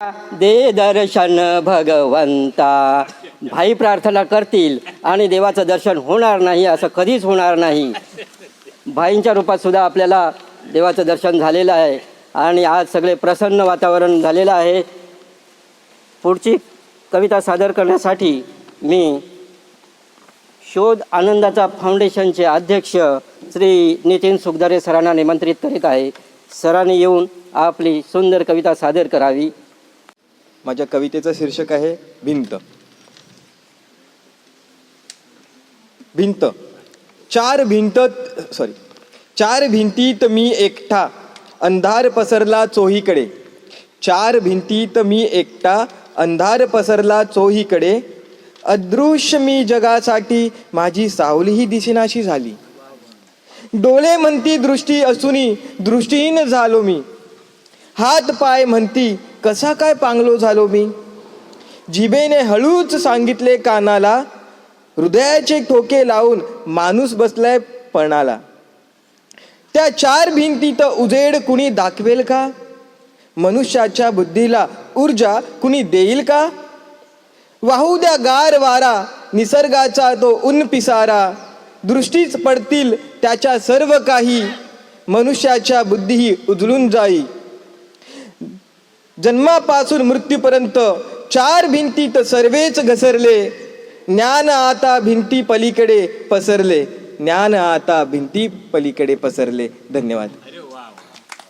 दे दर्शन भगवंता. भाई प्रार्थना करतील आणि देवाचं दर्शन होणार नाही असं कधीच होणार नाही. भाईंच्या रूपात सुद्धा आपल्याला देवाचं दर्शन झालेलं आहे आणि आज सगळे प्रसन्न वातावरण झालेलं आहे. पुढची कविता सादर करण्यासाठी मी शोध आनंदाचा फाउंडेशनचे अध्यक्ष श्री नितीन सुखदारे सरांना निमंत्रित करीत आहे. सरांनी येऊन आपली सुंदर कविता सादर करावी. माझ्या कवितेचं शीर्षक आहे भिंत. भिंत. चार भिंत सॉरी चार भिंतीत मी एकटा अंधार पसरला चोहीकडे. चार भिंतीत मी एकटा अंधार पसरला चोहीकडे. अदृश्य मी जगासाठी माझी सावलीही दिसेनाशी झाली. डोळे म्हणती दृष्टी असूनी दृष्टीहीन झालो मी. हात पाय म्हणती कसा काय पांगलो झालो मी? जिभेने हळूच सांगितले कानाला हृदयाचे ठोके लावून माणूस बसलाय पणाला. त्या चार भिंतीत उजेड कुणी दाखवेल का? मनुष्याच्या बुद्धीला ऊर्जा कुणी देईल का? वाहू द्या गार वारा निसर्गाचा तो उन पिसारा. दृष्टीच पडतील त्याच्या सर्व काही मनुष्याच्या बुद्धीही उजळून जाई. जन्मापासून मृत्यूपर्यंत चार भिंतीत सर्वेच घसरले. ज्ञान आता भिंती पलीकडे पसरले. ज्ञान आता भिंती पलीकडे पसरले. धन्यवाद.